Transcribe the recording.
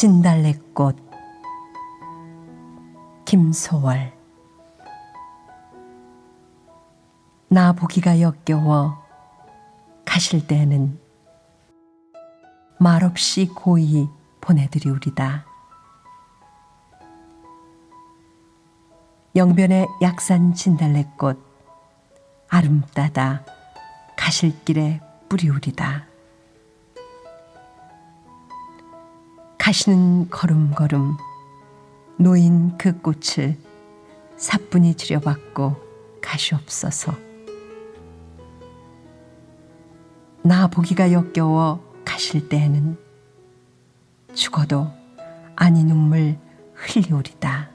진달래꽃 김소월 나 보기가 역겨워 가실 때에는 말없이 고이 보내드리우리다. 영변의 약산 진달래꽃 아름따다 가실 길에 뿌리우리다. 가시는 걸음걸음 놓인 그 꽃을 사뿐히 들여받고 가시옵소서. 나 보기가 역겨워 가실 때에는 죽어도 아니 눈물 흘리오리다.